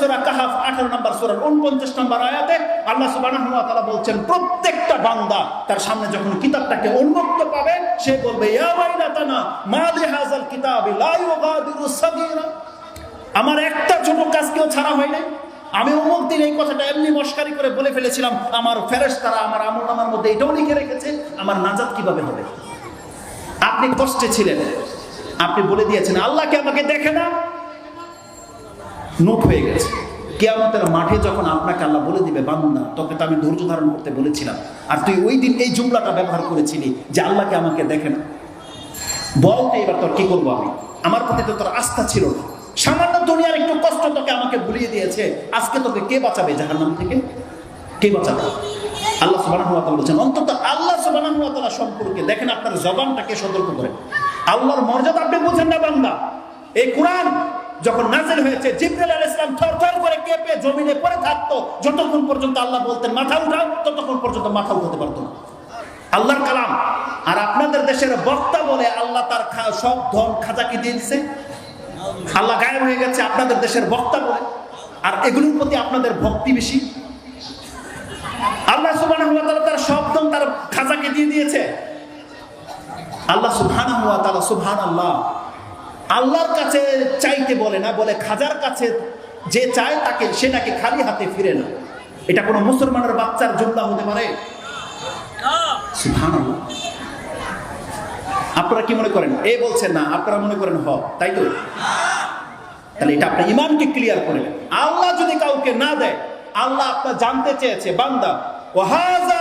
সূরা কাহাফ 18 নম্বর সূরার 49 নম্বর আয়াতে আল্লাহ তাআলা বলছেন, প্রত্যেকটা বান্দা তার সামনে যখন কিতাবটাকে উন্মুক্ত পাবে, সে বলবে আমার একটা ছোট কাজ কেউ ছাড়া হয় নাই। আমি অমুক দিন এই কথাটা এমনি মস্কারি করে বলে ফেলেছিলাম, আমার ফেরেস তারা আমার আমল নামার মধ্যে এটাও লিখে রেখেছে, আমার নাজাত কীভাবে হবে? আপনি কষ্টে ছিলেন। আপনি বলে দিয়েছেন আল্লাহকে আমাকে দেখে না? নোট হয়ে গেছে। কেয়ামতের মাঠে যখন আপনাকে আল্লাহ বলে দিবে, বান্দা, তোকে তো আমি ধৈর্য ধারণ করতে বলেছিলাম। আর তুই ওই দিন এই জুমলাটা ব্যবহার করেছিলি যে আল্লাহকে আমাকে দেখে না। বলতে এবার তোর কি করব আমি? আমার প্রতি তো তোর আস্থা ছিল না। সামান্য দুনিয়ার একটু কষ্ট তোকে আমাকে ভুলিয়ে দিয়েছে। আজকে তোকে কে বাঁচাবে জাহান্নাম থেকে? কে বাঁচাবে? আল্লাহ তাআলা বলেছেন, অন্তত আল্লাহ তাআলা সম্পর্কে দেখেন আপনার জবানটাকে সতর্ক করেন আল্লাহর মর্যাদা আপনি বুঝেন না, বান্দা। এই কোরআন যখন নাজিল হয়েছে, জিবরাইল আলাইহিস সালাম থরথর করে কেঁপে জমিনে পড়ে থাকতো, যতক্ষণ পর্যন্ত আল্লাহ বলতেন, মাথা উঠাও, ততক্ষণ পর্যন্ত মাথা উঠাতে পারতো আল্লাহর কালাম। আর আপনাদের দেশের বক্তা বলে আল্লাহ তার সব ধন খাজাকে দিয়ে দিছে। আল্লাহ গায়েব হয়ে গেছে আপনাদের দেশের বক্তা বলে। আর এগুলোর প্রতি আপনাদের ভক্তি বেশি। আল্লাহ তাআলা তার সব ধন তার খাজাকে দিয়ে দিয়েছে। আল্লাহ সুবহানাহু ওয়া তাআলা সুবহানাল্লাহ। আল্লাহর কাছে চাইতে বলে না, বলে খাজার কাছে যে চায় তাকে, সে নাকি খালি হাতে ফিরে না। এটা কোনো মুসলমানের বাচ্চার জুমলা হতে পারে? আপনারা কি মনে করেন? এ বলছেন না, আপনারা মনে করেন হ তাই তো? তাহলে এটা আপনার ইমানকে ক্লিয়ার করে আল্লাহ যদি কাউকে না দেয়, আল্লাহ আপনার জানতে চেয়েছে, বান্দা খালকুল্লাহ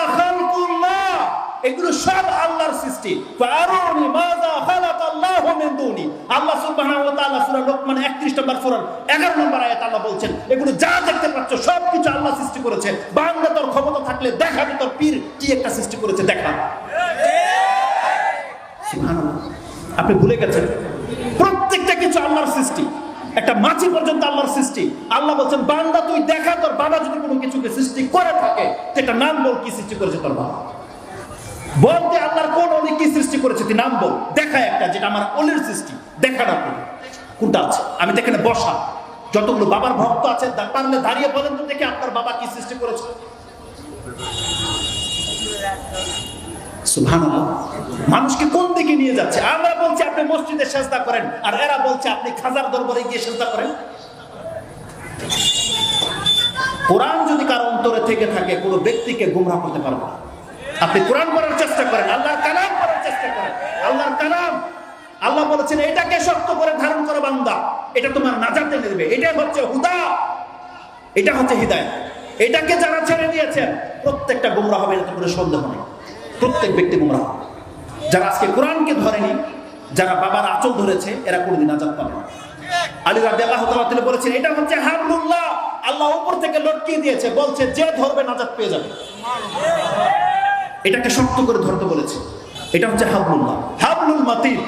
এগুলো সব আল্লাহর সৃষ্টি। ফারুনি মাযা খালাকাল্লাহু মিন দুনি। আল্লাহ সুবহানাহু ওয়া তাআলা সূরা লোকমান 31 নম্বর সূরার 11 নম্বর আয়াত আল্লাহ বলছেন, এগুলো যা দেখতে পাচ্ছ সব কিছু আল্লাহ সৃষ্টি করেছে। বান্দা তোর ক্ষমতা থাকলে দেখাবি তোর পীর কি একটা সৃষ্টি করেছে, দেখা। আপনি ভুলে গেছেন? প্রত্যেকটা কিছু আল্লাহর সৃষ্টি। একটা মাছি পর্যন্ত আল্লাহর সৃষ্টি। আল্লাহ বলছেন, বান্দা তুই দেখা তোর বাবা যদি কোনো কিছুকে সৃষ্টি করে থাকে সেটা নাম বল কি সৃষ্টি করেছে তোর বাবা? বলতে আল্লাহর কোন অলি কি সৃষ্টি করেছে? তুই নাম বল। দেখা একটা যেটা আমার অলির সৃষ্টি। দেখা না কোন কোনটা আছে? আমি দেখে বসা। যতগুলো বাবার ভক্ত আছে পারলে দাঁড়িয়ে বলেন তো দেখে আপনার বাবা কি সৃষ্টি করেছে। মানুষকে কোন দিকে নিয়ে যাচ্ছে? আমরা বলছি আপনি মসজিদে সেজদা করেন, আর এরা বলছে আপনি খাজার দরবারে গিয়ে সেজদা করেন। কোরআন যদি কারও অন্তরে থেকে থাকে, কোনো ব্যক্তিকে গুমরাহ করতে পারবে না। আপনি কোরআন পড়ার চেষ্টা করেন, আল্লাহর কালাম পড়ার চেষ্টা করেন, আল্লাহর কালাম। আল্লাহ বলেছেন, এটাকে শক্ত করে ধারণ করো বান্দা। এটা তোমার নাজাতে নেবে। এটা হচ্ছে হুদা। এটা হচ্ছে হৃদয়। এটাকে যারা ছেড়ে দিয়েছেন প্রত্যেকটা গুমরা হবে, এতে কোনো সন্দেহ নেই। প্রত্যেক ব্যক্তি গুমরা হবে। যারা আজকে কোরআনকে ধরেনি, যারা বাবার আচল ধরেছে, এরা কোনোদিন আজাদ পাবে না। আলী রাবি আল্লাহ তাআলা বলেছেন, এটা হচ্ছে হাবলুল্লাহ আল্লাহ উপর থেকে লটকিয়ে দিয়েছে। বলছে, যে ধরবে, নাজাত পেয়ে যাবে। এটাকে শক্ত করে ধরতে বলেছে। এটা হচ্ছে হাবলুল্লাহ। হাবলুল মাতিন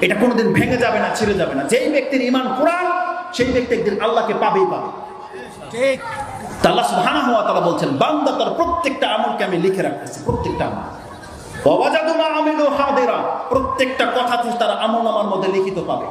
এটা কোনোদিন ভেঙে যাবে না ছিঁড়ে যাবে না। যেই ব্যক্তির ইমান কোরআন সেই ব্যক্তি একদিন আল্লাহকে পাবেই পাবে। তা আল্লাহ সুবহানাহু ওয়া তাআলা বলছেন বান্দা তার প্রত্যেকটা আমলকে আমি লিখে রাখতেছি প্রত্যেকটা আমল। প্রত্যেকটা কথা তার আমল নামার মধ্যে লিখিত পাবে।